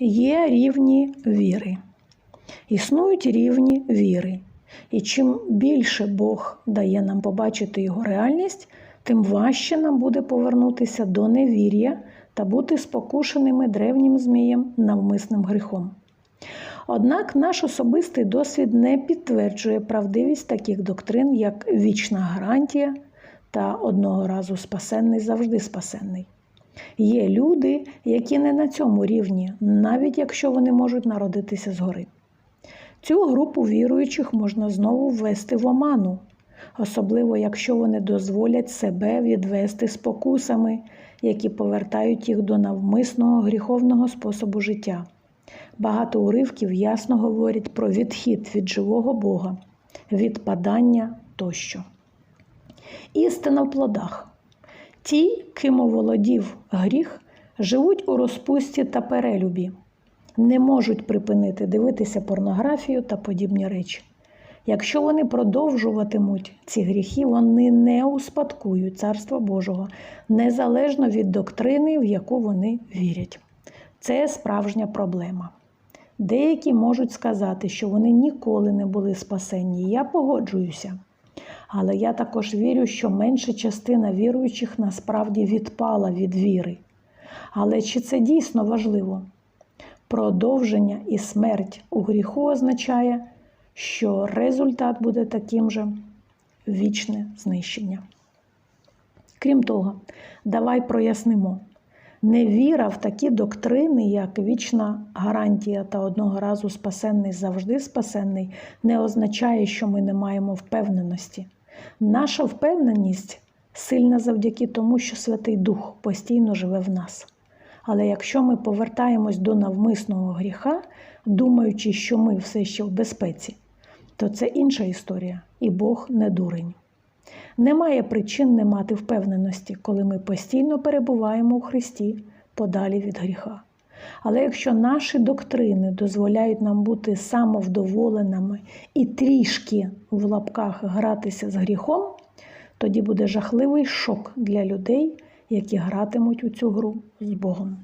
Є рівні віри. Існують рівні віри. І чим більше Бог дає нам побачити його реальність, тим важче нам буде повернутися до невір'я та бути спокушеними древнім змієм навмисним гріхом. Однак наш особистий досвід не підтверджує правдивість таких доктрин, як вічна гарантія та одного разу спасенний завжди спасенний. Є люди, які не на цьому рівні, навіть якщо вони можуть народитися згори. Цю групу віруючих можна знову ввести в оману, особливо якщо вони дозволять себе відвести спокусами, які повертають їх до навмисного гріховного способу життя. Багато уривків ясно говорять про відхід від живого Бога, відпадання тощо. Істина в плодах. Ті, ким оволодів гріх, живуть у розпусті та перелюбі, не можуть припинити дивитися порнографію та подібні речі. Якщо вони продовжуватимуть ці гріхи, вони не успадкують Царства Божого, незалежно від доктрини, в яку вони вірять. Це справжня проблема. Деякі можуть сказати, що вони ніколи не були спасенні. Я погоджуюся. Але я також вірю, що менша частина віруючих насправді відпала від віри. Але чи це дійсно важливо? Продовження і смерть у гріху означає, що результат буде таким же вічне знищення. Крім того, давай прояснимо. Невіра в такі доктрини, як вічна гарантія та одного разу спасенний завжди спасенний, не означає, що ми не маємо впевненості. Наша впевненість сильна завдяки тому, що Святий Дух постійно живе в нас. Але якщо ми повертаємось до навмисного гріха, думаючи, що ми все ще в безпеці, то це інша історія, і Бог не дурень. Немає причин не мати впевненості, коли ми постійно перебуваємо у Христі подалі від гріха. Але якщо наші доктрини дозволяють нам бути самовдоволеними і трішки в лапках гратися з гріхом, тоді буде жахливий шок для людей, які гратимуть у цю гру з Богом.